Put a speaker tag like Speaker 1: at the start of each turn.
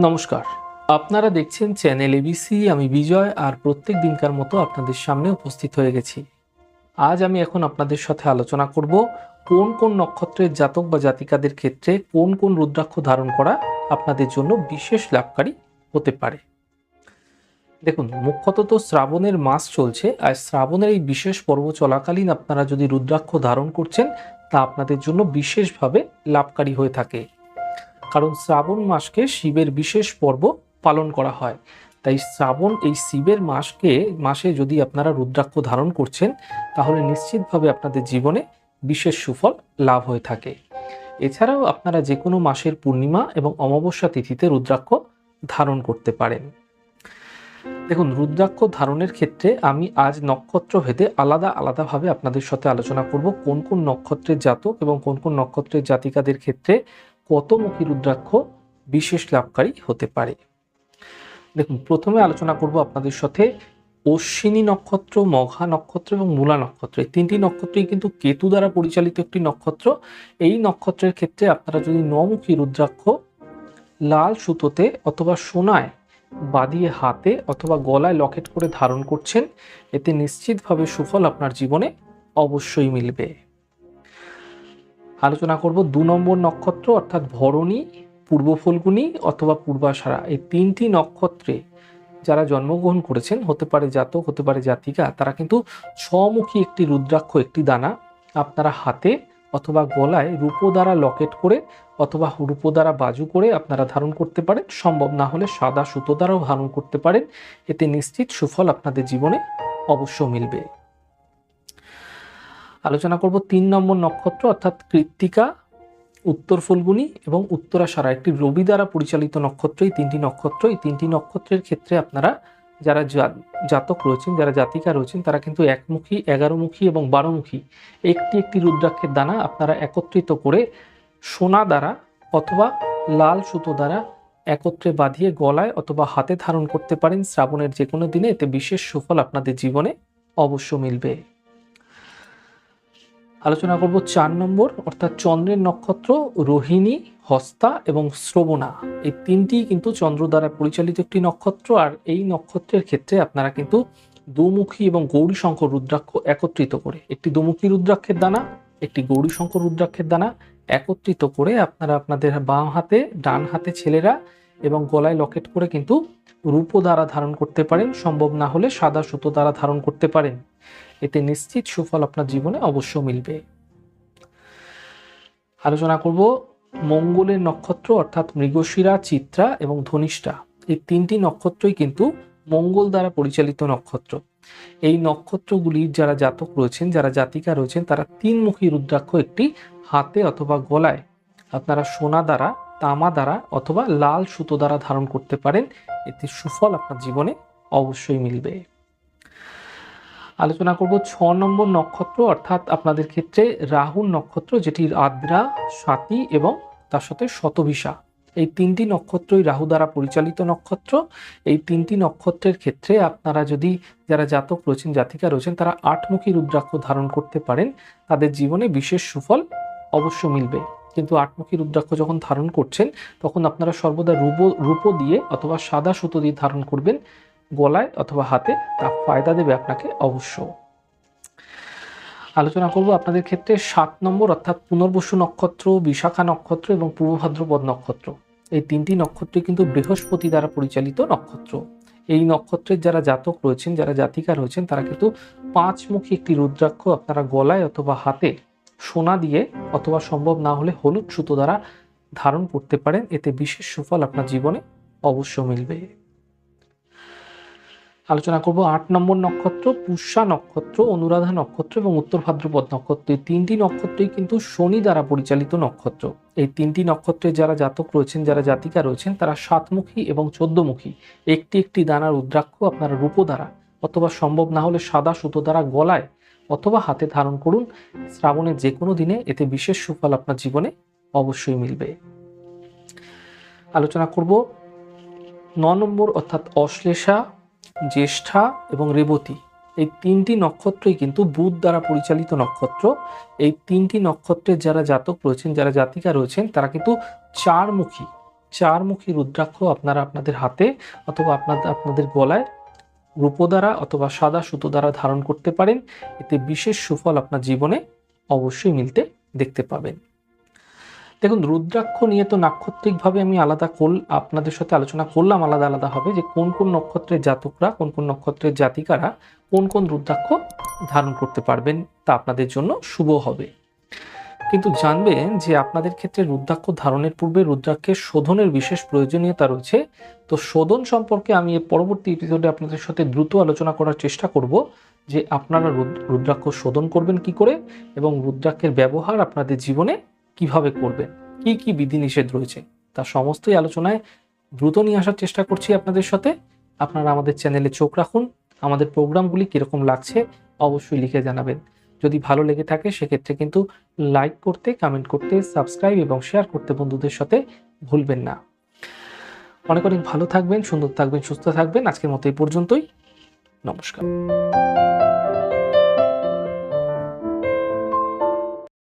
Speaker 1: নমস্কার। আপনারা দেখছেন চ্যানেল এবিসি আমি বিজয়, আর প্রত্যেক দিনকার মতো আপনাদের সামনে উপস্থিত হয়ে গেছি। আজ আমি এখন আপনাদের সাথে আলোচনা করব, কোন কোন নক্ষত্রের জাতক বা জাতিকাদের ক্ষেত্রে কোন কোন রুদ্রাক্ষ ধারণ করা আপনাদের জন্য বিশেষ লাভকারী হতে পারে। দেখুন, মুখ্যত তো শ্রাবণের মাস চলছে, আর শ্রাবণের এই বিশেষ পর্ব চলাকালীন আপনারা যদি রুদ্রাক্ষ ধারণ করছেন, তা আপনাদের জন্য বিশেষভাবে লাভকারী হয়ে থাকে। কারণ শ্রাবণ মাসকে শিবের বিশেষ পর্ব পালন করা হয়। তাই শ্রাবণ এই শিবের মাসকে, মাসে যদি আপনারা রুদ্রাক্ষ ধারণ করছেন, তাহলে নিশ্চিতভাবে আপনাদের জীবনে বিশেষ সুফল লাভ হয়ে থাকে। এছাড়াও আপনারা যে কোনো মাসের পূর্ণিমা এবং অমাবস্যা তিথিতে রুদ্রাক্ষ ধারণ করতে পারেন। দেখুন, রুদ্রাক্ষ ধারণের ক্ষেত্রে আমি আজ নক্ষত্র ভেদে আলাদা আলাদাভাবে আপনাদের সাথে আলোচনা করব। কোন কোন নক্ষত্রের জাতক এবং কোন কোন নক্ষত্রের জাতিকাদের ক্ষেত্রে কতমুখী রুদ্রাক্ষ বিশেষ লাভকারী হতে পারে? দেখুন, প্রথমে আলোচনা করব আপনাদের সাথে অশ্বিনী নক্ষত্র, মঘা নক্ষত্র এবং মূলা নক্ষত্র। এই তিনটি নক্ষত্রই কিন্তু কেতু দ্বারা পরিচালিত একটি নক্ষত্র। এই নক্ষত্রের ক্ষেত্রে আপনারা যদি নমুখী রুদ্রাক্ষ লাল সুতোতে অথবা সোনায় বাঁধিয়ে হাতে অথবা গলায় লকেট করে ধারণ করছেন, এতে নিশ্চিতভাবে সুফল আপনার জীবনে অবশ্যই মিলবে। আলোচনা করব দু নম্বর নক্ষত্র, অর্থাৎ ভরণী, পূর্ব ফল্গুনী অথবা পূর্বাষাঢ়া। এই তিনটি নক্ষত্রে যারা জন্মগ্রহণ করেছেন, হতে পারে জাতক, হতে পারে জাতিকা, তারা কিন্তু ছমুখী একটি রুদ্রাক্ষ, একটি দানা আপনারা হাতে অথবা গলায় রূপো দ্বারা লকেট করে অথবা রূপো দ্বারা বাজু করে আপনারা ধারণ করতে পারেন। সম্ভব না হলে সাদা সুতো দ্বারাও ধারণ করতে পারেন। এতে নিশ্চিত সুফল আপনাদের জীবনে অবশ্য মিলবে। আলোচনা করব তিন নম্বর নক্ষত্র, অর্থাৎ কৃত্তিকা, উত্তর ফুলগুনি এবং উত্তরাষাঢ়া একটি রবি দ্বারা পরিচালিত নক্ষত্র, এই তিনটি নক্ষত্র, এই তিনটি নক্ষত্রের ক্ষেত্রে আপনারা যারা জাতক রয়েছেন, যারা জাতিকা রয়েছেন, তারা কিন্তু একমুখী, এগারোমুখী এবং বারোমুখী। একটি একটি রুদ্রাক্ষের দানা আপনারা একত্রিত করে সোনা দ্বারা অথবা লাল সুতো দ্বারা একত্রে বাঁধিয়ে গলায় অথবা হাতে ধারণ করতে পারেন। শ্রাবণের যে কোনো দিনে এতে বিশেষ সুফল আপনাদের জীবনে অবশ্য মিলবে। আলোচনা করব চার নম্বর, অর্থাৎ চন্দ্রের নক্ষত্র, রোহিণী, হস্তা এবং শ্রবণা। এই তিনটি কিন্তু চন্দ্র দ্বারা পরিচালিত একটি নক্ষত্র, আর এই নক্ষত্রের ক্ষেত্রে আপনারা কিন্তু দুমুখী এবং গৌরী শঙ্কর রুদ্রাক্ষ একত্রিত করে, একটি দুমুখী রুদ্রাক্ষের দানা, একটি গৌরী শঙ্কর রুদ্রাক্ষের দানা একত্রিত করে আপনারা আপনাদের বাম হাতে, ডান হাতে ছেলেরা এবং গলায় লকেট করে কিন্তু রূপো দ্বারা ধারণ করতে পারেন। সম্ভব না হলে সাদা সুতো দ্বারা ধারণ করতে পারেন। এতে নিশ্চিত সুফল আপনার জীবনে অবশ্য মিলবে। আলোচনা করব মঙ্গলের নক্ষত্র অর্থাৎ মৃগশিরা, চিত্রা এবং ধনিষ্ঠা। এই তিনটি নক্ষত্রই কিন্তু মঙ্গল দ্বারা পরিচালিত নক্ষত্র। এই নক্ষত্রগুলির যারা জাতক রয়েছেন, যারা জাতিকা রয়েছেন, তারা তিনমুখী রুদ্রাক্ষ একটি হাতে অথবা গলায় আপনারা সোনা দ্বারা, তামা দ্বারা অথবা লাল সুতো দ্বারা ধারণ করতে পারেন। এতে সুফল আপনার জীবনে অবশ্যই মিলবে। আলোচনা করব ছ নম্বর নক্ষত্র, অর্থাৎ আপনাদের ক্ষেত্রে রাহুর নক্ষত্র যেটি আদ্রা স্বাতি এবং তার সাথে শতভিসা এই তিনটি নক্ষত্রই রাহু দ্বারা পরিচালিত নক্ষত্র। এই তিনটি নক্ষত্রের ক্ষেত্রে আপনারা যদি যারা জাতক রয়েছেন, জাতিকা রয়েছেন, তারা আটমুখী রুদ্রাক্ষ ধারণ করতে পারেন। তাদের জীবনে বিশেষ সুফল অবশ্য মিলবে। কিন্তু আটমুখী রুদ্রাক্ষ যখন ধারণ করছেন, তখন আপনারা সর্বদা রূপ, রূপো দিয়ে অথবা সাদা সুতো দিয়ে ধারণ করবেন। গলায় অথবা হাতে, তা ফায়দা দেবে আপনাকে অবশ্য আলোচনা করব আপনাদের ক্ষেত্রে সাত নম্বর অর্থাৎ পুনর্বসু নক্ষত্র, বিশাখা নক্ষত্র এবং পূর্ব ভাদ্রপদ নক্ষত্র। এই তিনটি নক্ষত্র কিন্তু বৃহস্পতি দ্বারা পরিচালিত নক্ষত্র। এই নক্ষত্রের যারা জাতক রয়েছেন, যারা জাতিকা রয়েছেন, তারা কিন্তু পাঁচমুখী একটি রুদ্রাক্ষ আপনারা গলায় অথবা হাতে সোনা দিয়ে অথবা সম্ভব না হলে হলুদ সুতো দ্বারা ধারণ করতে পারেন। এতে বিশেষ সুফল আপনার জীবনে অবশ্য মিলবে। আলোচনা করব আট নম্বর নক্ষত্র, পুষ্যা নক্ষত্র, অনুরাধা নক্ষত্র এবং উত্তর ভাদ্রপদ নক্ষত্র। এই তিনটি নক্ষত্রই কিন্তু শনি দ্বারা পরিচালিত নক্ষত্র। এই তিনটি নক্ষত্রের যারা জাতক রয়েছেন, যারা জাতিকা রয়েছেন, তারা সাতমুখী এবং চোদ্দমুখী। একটি একটি দানার রুদ্রাক্ষ আপনারা রূপো দ্বারা অথবা সম্ভব না হলে সাদা সুতো দ্বারা গলায় অথবা হাতে ধারণ করুন। শ্রাবণের যে কোনো দিনে এতে বিশেষ সুফল আপনার জীবনে অবশ্যই মিলবে। আলোচনা করব ন নম্বর অর্থাৎ অশ্লেষা জ্যেষ্ঠা এবং রেবতী। এই তিনটি নক্ষত্রই কিন্তু বুধ দ্বারা পরিচালিত নক্ষত্র। এই তিনটি নক্ষত্রের যারা জাতক রয়েছেন, যারা জাতিকা রয়েছেন, তারা কিন্তু চারমুখী। চারমুখী রুদ্রাক্ষ আপনারা আপনাদের হাতে অথবা আপনাদের আপনাদের গলায় রূপো দ্বারা অথবা সাদা সুতো দ্বারা ধারণ করতে পারেন। এতে বিশেষ সুফল আপনার জীবনে অবশ্যই মিলতে দেখতে পাবেন। দেখুন, রুদ্রাক্ষ নিয়ে তো নাক্ষত্রিকভাবে আমি আলাদা কল, আপনাদের সাথে আলোচনা করলাম, আলাদা আলাদা হবে যে কোন কোন নক্ষত্রের জাতকরা, কোন কোন নক্ষত্রের জাতিকারা কোন কোন রুদ্রাক্ষ ধারণ করতে পারবেন তা আপনাদের জন্য শুভ হবে। কিন্তু জানবেন যে আপনাদের ক্ষেত্রে রুদ্রাক্ষ ধারণের পূর্বে রুদ্রাক্ষের শোধনের বিশেষ প্রয়োজনীয়তা রয়েছে। তো শোধন সম্পর্কে আমি এর পরবর্তী এপিসোডে আপনাদের সাথে দ্রুত আলোচনা করার চেষ্টা করব যে আপনারা রুদ্রাক্ষ শোধন করবেন কি করে এবং রুদ্রাক্ষের ব্যবহার আপনাদের জীবনে কীভাবে করবেন? কি কি বিধিনিষেধ রয়েছে? তা সমস্তই আলোচনায় দ্রুত নিয়ে আসার চেষ্টা করছি আপনাদের সাথে। আপনারা আমাদের চ্যানেলে চোখ রাখুন। আমাদের প্রোগ্রামগুলি কীরকম লাগছে অবশ্যই লিখে জানাবেন। যদি ভালো লেগে থাকে, সেক্ষেত্রে কিন্তু লাইক করতে, কমেন্ট করতে, সাবস্ক্রাইব এবং শেয়ার করতে বন্ধুদের সাথে ভুলবেন না। অনেক অনেক ভালো থাকবেন, সুন্দর থাকবেন, সুস্থ থাকবেন। আজকের মতো এই পর্যন্তই। নমস্কার।